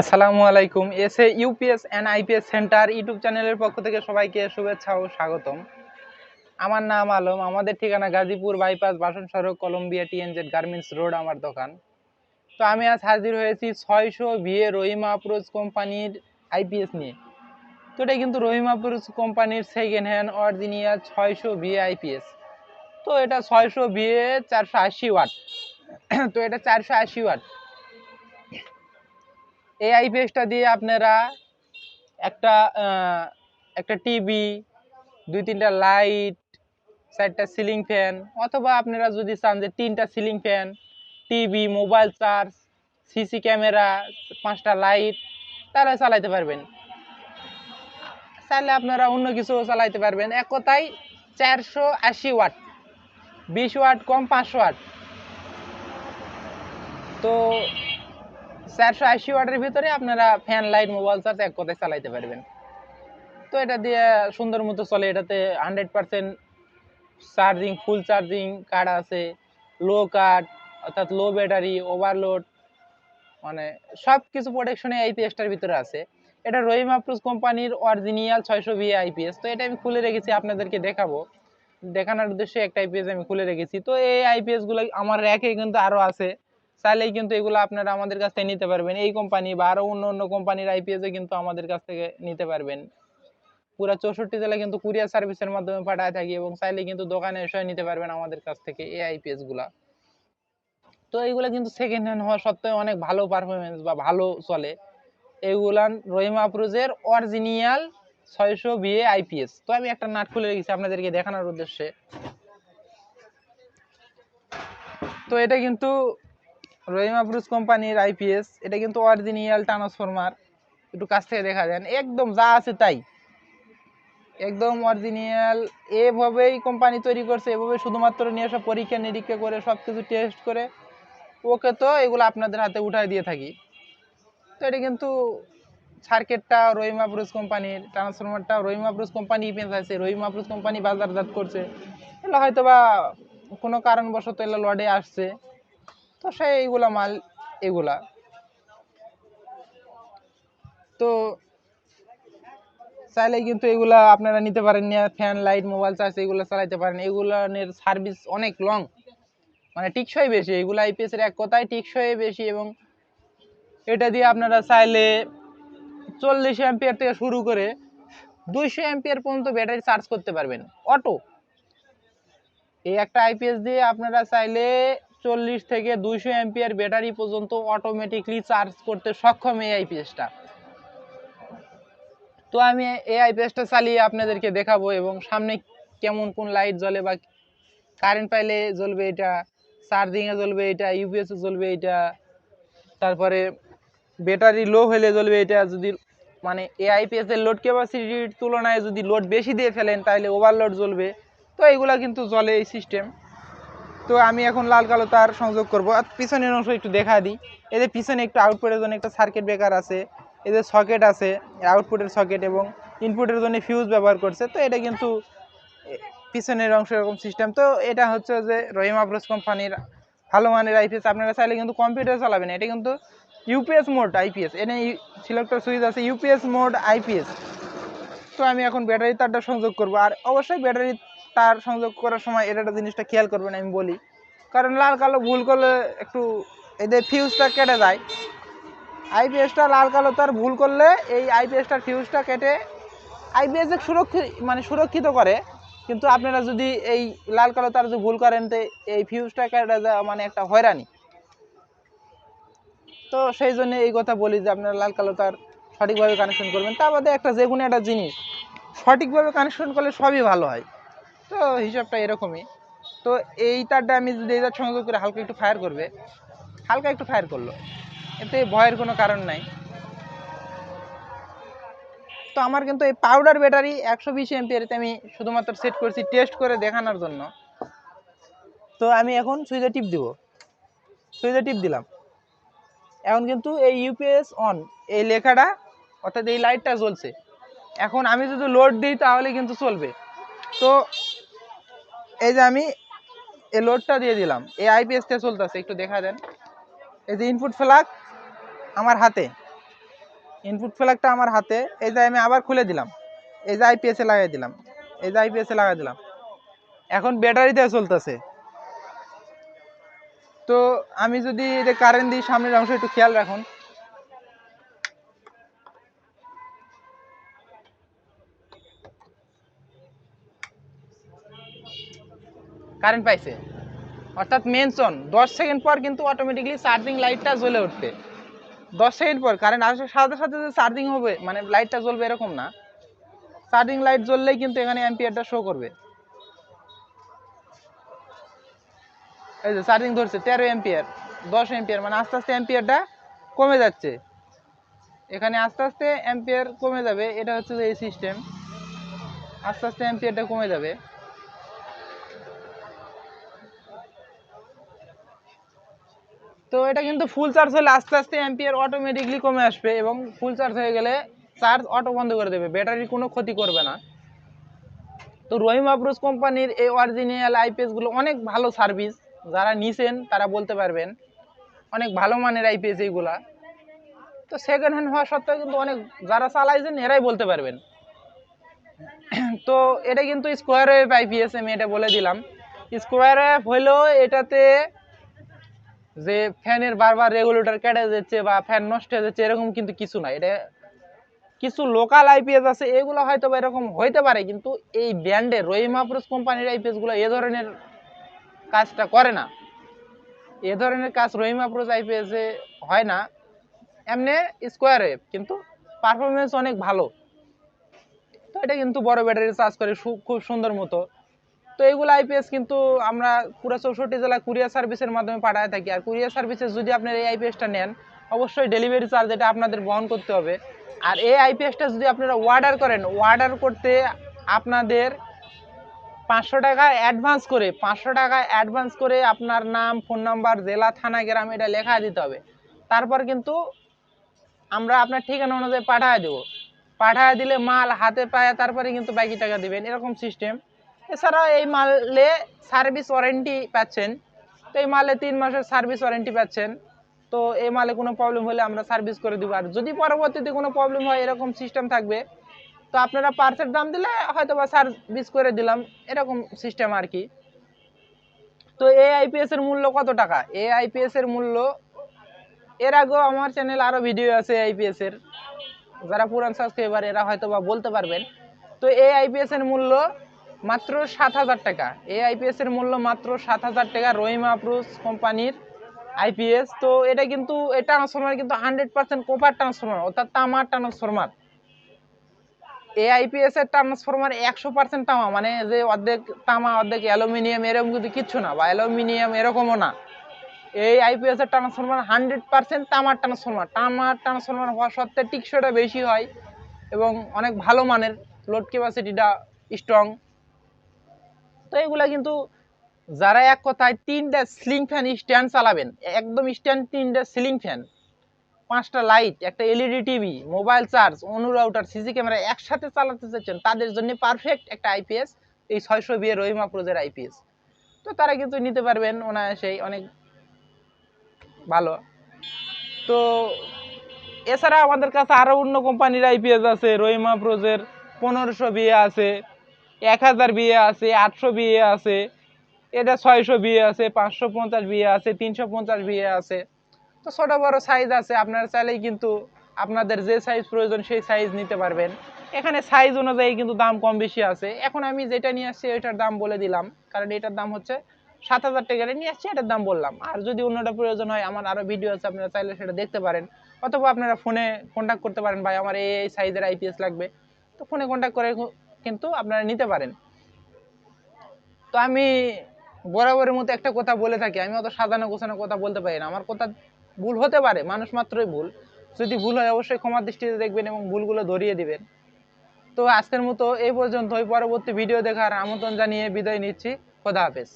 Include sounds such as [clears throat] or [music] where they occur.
আসসালামু আলাইকুম। S A UPS and IPS center YouTube চ্যানেলের পক্ষ থেকে সবাইকে শুভেচ্ছা ও স্বাগতম। আমার নাম আলম। আমাদের ঠিকানা গাজীপুর বাইপাস বাসন সড়ক, কলম্বিয়া টিএনজেড গার্মেন্টস রোড, আমার দোকান। তো আমি আজ হাজির হয়েছি ছয়শো বিয়ে রহিমা আপ্রোচ কোম্পানির আইপিএস নিয়ে। তো এটা কিন্তু রহিমা আপ্রোচ কোম্পানির সেকেন্ড হ্যান্ড অরিজিনিয়াল ছয়শো বিয়ে আইপিএস। তো এটা ছয়শো বিয়ে চারশো আশি ওয়াট। তো এটা চারশো আশি ওয়াট। এই আইপিএসটা দিয়ে আপনারা একটা একটা টিভি দুই তিনটা লাইট চারটা সিলিং ফ্যান অথবা আপনারা যদি চান যে তিনটা ceiling fan TV mobile charge CC camera পাঁচটা লাইট তারা চালাইতে পারবেন। চাইলে আপনারা অন্য কিছু চালাইতে পারবেন। এক কথায় চারশো আশি ওয়াট, বিশ ওয়াট কম পাঁচশো ওয়াট। তো চারশো আশি ওয়াটের ভিতরে আপনারা ফ্যান লাইট মোবাইল চার্জ এক কথায় চালাইতে পারবেন। তো এটা দিয়ে সুন্দর মতো চলে, এটাতে hundred percent charging full charging card আছে লো কার্ড অর্থাৎ লো ব্যাটারি ওভারলোড মানে সব কিছু প্রোটেকশনে আইপিএসটার ভিতরে আছে। এটা রহিম আপ্রুজ কোম্পানির অরিজিনিয়াল ছয়শো বি আইপিএস তো এটা আমি খুলে রেখেছি, আপনাদেরকে দেখাবো। দেখানোর উদ্দেশ্যে একটা আইপিএস আমি খুলে রেখেছি। তো এই আইপিএসগুলো আমার র্যাকে কিন্তু আরও আছে। চাইলেই কিন্তু এগুলো আপনারা আমাদের কাছ থেকে নিতে পারবেন। এই কোম্পানি বা আরও অন্য অন্য কোম্পানির আইপিএস কিন্তু আমাদের কাছ থেকে নিতে পারবেন। পুরো চৌষট্টি জেলা কিন্তু কুরিয়ার সার্ভিসের মাধ্যমে পাঠায় থাকি এবং চাইলে কিন্তু দোকানে এসে নিতে পারবেন আমাদের কাছ থেকে এই আইপিএসগুলা। তো এইগুলো কিন্তু সেকেন্ড হ্যান্ড হওয়া সত্ত্বেও অনেক ভালো পারফরমেন্স বা ভালো চলে। এইগুলান রহিমা আপ্রুজের অরিজিনিয়াল ছয়শো বিএ আইপিএস তো আমি একটা নাট খুলে রেখেছি আপনাদেরকে দেখানোর উদ্দেশ্যে। তো এটা কিন্তু রহিমা ব্রুজ কোম্পানির আইপিএস এটা কিন্তু অরিজিনাল ট্রান্সফরমার একটু কাছ থেকে দেখা যান। একদম যা আছে তাই। একদম অরিজিনাল এভাবেই কোম্পানি তৈরি করছে, এভাবে শুধুমাত্র নিয়ে সব পরীক্ষা নিরীক্ষা করে সব কিছু টেস্ট করে, ওকে তো এগুলো আপনাদের হাতে উঠাই দিয়ে থাকি। তো এটা কিন্তু সার্কিটটা রহিমা ব্রুজ কোম্পানির ট্রান্সফরমারটা রহিমা ব্রুজ কোম্পানি পেঁচ আছে রহিমা ব্রুজ কোম্পানি বাজারজাত করছে। এগুলো হয়তো বা কোনো কারণবশত এগুলো লডে আসছে। তো সে এইগুলা মাল, এগুলা। তো চাইলে কিন্তু এগুলা আপনারা নিতে পারেন নিয়ে ফ্যান, লাইট, মোবাইল চার্জ, এগুলো চালাইতে পারেন। এগুলোর সার্ভিস অনেক লং মানে টিকসই বেশি। এগুলো আইপিএস এর এক কথায় টিকসই বেশি এবং এটা দিয়ে আপনারা চাইলে চল্লিশ অ্যাম্পিয়ার থেকে শুরু করে দুইশো অ্যাম্পিয়ার পর্যন্ত ব্যাটারি চার্জ করতে পারবেন। অটো। এই একটা আইপিএস দিয়ে আপনারা চাইলে চল্লিশ থেকে দুইশো অ্যাম্পিয়ার ব্যাটারি পর্যন্ত অটোমেটিকলি চার্জ করতে সক্ষম এই আইপিএসটা তো আমি এই আইপিএসটা চালিয়ে আপনাদেরকে দেখাবো এবং সামনে কেমন কোন লাইট জ্বলে বা কারেন্ট পাইলে জ্বলবে এটা চার্জিংয়ে জ্বলবে এটা ইউপিএসে জ্বলবে এটা, তারপরে ব্যাটারি লো হলে জ্বলবে এটা, যদি মানে এই আইপিএস এর লোড ক্যাপাসিটির তুলনায় যদি লোড বেশি দিয়ে ফেলেন তাহলে ওভারলোড জ্বলবে। তো এইগুলা কিন্তু জ্বলে এই সিস্টেম তো আমি এখন লাল কালো তার সংযোগ করব। আর পিছনের অংশ একটু দেখা দিই। এদের পিছনে একটু আউটপুটের জন্য একটা সার্কিট ব্রেকার আছে এদের সকেট আছে আউটপুটের সকেট এবং ইনপুটের জন্য ফিউজ ব্যবহার করছে। তো এটা কিন্তু পিছনের অংশ এরকম সিস্টেম তো এটা হচ্ছে যে রহিম আব্রোস কোম্পানির ভালো মানের আইপিএস আপনারা চাইলে কিন্তু কম্পিউটার চালাবেন এটা কিন্তু ইউপিএস মোড আইপিএস এনে সিলেক্টর সুইচ আছে ইউপিএস মোড আইপিএস তো আমি এখন ব্যাটারি তারটা সংযোগ করব। আর অবশ্যই ব্যাটারি তার সংযোগ করার সময় এটা একটা জিনিসটা খেয়াল করবেন আমি বলি। কারণ লাল কালো ভুল করলে একটু এদের ফিউজটা কেটে যায়। আইপিএসটা লাল কালো তার ভুল করলে এই আইপিএসটার ফিউজটা কেটে আইপিএস সুরক্ষিত মানে সুরক্ষিত করে। কিন্তু আপনারা যদি এই লাল কালো তার যদি ভুল করেন, তো এই ফিউজটা কেটে যাওয়া মানে একটা হয়রানি। তো সেই জন্য এই কথা বলি যে আপনারা লাল কালো তার সঠিকভাবে কানেকশন করবেন। তার বাদে একটা যে কোনো একটা জিনিস সঠিকভাবে কানেকশন করলে সবই ভালো হয়। তো হিসাবটা এরকমই। তো এই তারটা আমি যদি এই তার সংযোগ করে হালকা একটু ফায়ার করবে, হালকা একটু ফায়ার করল, এতে ভয়ের কোনো কারণ নাই। তো আমার কিন্তু এই পাউডার ব্যাটারি একশো বিশ এমপিয়ারিতে আমি শুধুমাত্র সেট করছি টেস্ট করে দেখানোর জন্য। তো আমি এখন সুইচে টিপ দিব। সুইচে টিপ দিলাম। এখন কিন্তু এই ইউপিএস অন এই লেখাটা, অর্থাৎ এই লাইটটা জ্বলছে। এখন আমি যদি লোড দিই তাহলে কিন্তু চলবে। তো এই যে আমি এই লোডটা দিয়ে দিলাম। এই আইপিএসটা চলতেছে, একটু দেখা দেন। এই যে ইনপুট ফ্ল্যাগ আমার হাতে। ইনপুট ফ্ল্যাগটা আমার হাতে। এই যে আমি আবার খুলে দিলাম। এই যে আইপিএসে লাগাই দিলাম। এই যে আইপিএসে লাগাই দিলাম। এখন ব্যাটারিতে চলতেছে। তো আমি যদি এটা কারেন্ট দিই, সামনের অংশ একটু খেয়াল রাখুন। কারেন্ট পাইছে অর্থাৎ মেনশন দশ সেকেন্ড পর কিন্তু অটোমেটিকলি চার্জিং লাইটটা জ্বলে উঠবে। দশ সেকেন্ড পর কারেন্ট আসার সাথে সাথে যে চার্জিং হবে মানে লাইটটা জ্বলবে এরকম না। চার্জিং লাইট জ্বললেই কিন্তু এখানে অ্যাম্পিয়ারটা শো করবে। এই যে চার্জিং ধরছে, তেরো এম্পিয়ার দশ এম্পিয়ার মানে আস্তে আস্তে অ্যাম্পিয়ারটা কমে যাচ্ছে। এখানে আস্তে আস্তে অ্যাম্পিয়ার কমে যাবে, এটা হচ্ছে যে এই সিস্টেম আস্তে আস্তে অ্যাম্পিয়ারটা কমে যাবে। তো এটা কিন্তু ফুল চার্জ হলে আস্তে আস্তে অ্যাম্পিয়ার অটোমেটিকলি কমে আসবে এবং ফুল চার্জ হয়ে গেলে চার্জ অটো বন্ধ করে দেবে। ব্যাটারির কোনো ক্ষতি করবে না। তো রহিম আফরোজ কোম্পানির এই অরিজিনাল আইপিএসগুলো অনেক ভালো সার্ভিস যারা নিছেন, তারা বলতে পারবেন, অনেক ভালো মানের আইপিএস এইগুলা। তো সেকেন্ড হ্যান্ড হওয়া সত্ত্বেও কিন্তু অনেক যারা চালাইছেন, এরাই বলতে পারবেন। [clears throat] তো এটা কিন্তু স্কোয়ার ওয়েভ আইপিএস আমি এটা বলে দিলাম। স্কোয়ার ওয়েভ হলেও এটাতে যে ফ্যানের বারবার রেগুলেটর কেটে যাচ্ছে বা ফ্যান নষ্ট হয়ে যাচ্ছে, এরকম কিন্তু কিছু না। এটা কিছু লোকাল আইপিএস আছে, এগুলো হয়তো বা এরকম হইতে পারে, কিন্তু এই ব্র্যান্ডের রহিম আফরোজ কোম্পানির আইপিএসগুলো এ ধরনের কাজটা করে না। এ ধরনের কাজ রহিম আইপিএস এ হয় না। এমনি স্কোয়ার ওয়েভ কিন্তু পারফরমেন্স অনেক ভালো। তো এটা কিন্তু বড় ব্যাটারি চার্জ করে খুব সুন্দর মতো। তো এইগুলো আইপিএস কিন্তু আমরা পুরো চৌষট্টি জেলায় কুরিয়ার সার্ভিসের মাধ্যমে পাঠায় থাকি। আর কুরিয়ার সার্ভিসে যদি আপনার এই আইপিএসটা নেন, অবশ্যই ডেলিভারি চার্জ এটা আপনাদের বহন করতে হবে। আর এই আইপিএসটা যদি আপনারা অর্ডার করেন অর্ডার করতে আপনাদের পাঁচশো টাকা অ্যাডভান্স করে, পাঁচশো টাকা অ্যাডভান্স করে আপনার নাম ফোন নাম্বার জেলা, থানা, গ্রাম এটা লেখা দিতে হবে। তারপর কিন্তু আমরা আপনার ঠিকানা অনুযায়ী পাঠায় দেবো। পাঠায় দিলে মাল হাতে পায় তারপরে কিন্তু বাকি টাকা দিবেন। এরকম সিস্টেম এছাড়া এই মালে সার্ভিস ওয়ারেন্টি পাচ্ছেন। তো এই মালে তিন মাসের সার্ভিস ওয়ারেন্টি পাচ্ছেন। তো এই মালে কোনো প্রবলেম হলে আমরা সার্ভিস করে দিব। আর যদি পরবর্তীতে কোনো প্রবলেম হয়, এরকম সিস্টেম থাকবে, তো আপনারা পার্সের দাম দিলে হয়তো বা সার্ভিস করে দিলাম, এরকম সিস্টেম আর কি। তো এই আইপিএস এর মূল্য কত টাকা? এই আইপিএস এর মূল্য, এর আগেও আমার চ্যানেল আরও ভিডিও আছে আইপিএস এর। যারা পুরান সাবস্ক্রাইবার এরা হয়তো বা বলতে পারবেন। তো এই আইপিএস এর মূল্য মাত্র সাত হাজার টাকা। এই আইপিএস এর মূল্য মাত্র সাত হাজার টাকা রহিম আপ্রুস কোম্পানির আইপিএস তো এটা কিন্তু, এই ট্রান্সফরমার কিন্তু হান্ড্রেড পার্সেন্ট কোপার ট্রান্সফরমার অর্থাৎ তামার ট্রান্সফরমার এই আইপিএস এর ট্রান্সফরমার একশো পার্সেন্ট তামা মানে যে অর্ধেক তামা, অর্ধেক অ্যালুমিনিয়াম, এরকম কিন্তু কিচ্ছু না, বা অ্যালুমিনিয়াম এরকমও না। এই আইপিএস এর ট্রান্সফরমার হান্ড্রেড পার্সেন্ট তামার ট্রান্সফরমার তামার ট্রান্সফরমার হওয়া সত্ত্বে টিকসইটা বেশি হয় এবং অনেক ভালো মানের লোড ক্যাপাসিটিটা স্ট্রং তো এগুলা কিন্তু যারা এক কথায় তিনটা সিলিং ফ্যান স্ট্যান্ড চালাবেন, একদম স্ট্যান্ড তিনটা সিলিং ফ্যান, পাঁচটা লাইট, একটা এলইডি টিভি, মোবাইল চার্জ, অনু অনুরাউটার সিসি ক্যামেরা একসাথে চালাতে চাচ্ছেন, তাদের জন্য পারফেক্ট একটা আইপিএস এই ছয়শো বিয়ে রহিমা প্রোজের আইপিএস তো তারা কিন্তু নিতে পারবেন সেই অনেক ভালো। তো এছাড়া আমাদের কাছে আরও অন্য কোম্পানির আইপিএস আছে, রহিমা প্রোজের পনেরোশো বিয়ে আছে এক হাজার বিয়ে আছে, আটশো বিয়ে আছে, এটা ছয়শো বিয়ে আছে, পাঁচশো পঞ্চাশ বিয়ে আছে, তিনশো পঞ্চাশ বিয়ে আছে। তো ছোটো বড় সাইজ আছে, আপনারা চাইলেই কিন্তু আপনাদের যে সাইজ প্রয়োজন সেই সাইজ নিতে পারবেন। এখানে সাইজ অনুযায়ী কিন্তু দাম কম বেশি আছে। এখন আমি যেটা নিয়ে আসছি, এটার দাম বলে দিলাম। কারণ এটার দাম হচ্ছে সাত হাজার টাকা নিয়ে আসছি, এটার দাম বললাম। আর যদি অন্যটা প্রয়োজন হয়, আমার আরও ভিডিও আছে, আপনারা চাইলে সেটা দেখতে পারেন। অথবা আপনারা ফোনে কন্ট্যাক্ট করতে পারেন, ভাই, আমার এই সাইজের আইপিএস লাগবে। তো ফোনে কন্ট্যাক্ট করে কিন্তু আপনারা নিতে পারেন। তো আমি বরাবরের মতো একটা কথা বলে থাকি, আমি অত সাজানো গোছানো কথা বলতে পারি না। আমার কথা ভুল হতে পারে, মানুষ মাত্রই ভুল। যদি ভুল হয়, অবশ্যই ক্ষমার দৃষ্টিতে দেখবেন এবং ভুলগুলো ধরিয়ে দিবেন। তো আজকের মতো এই পর্যন্তই, পরবর্তী ভিডিও দেখার আমন্ত্রণ জানিয়ে বিদায় নিচ্ছি। খোদা হাফেজ।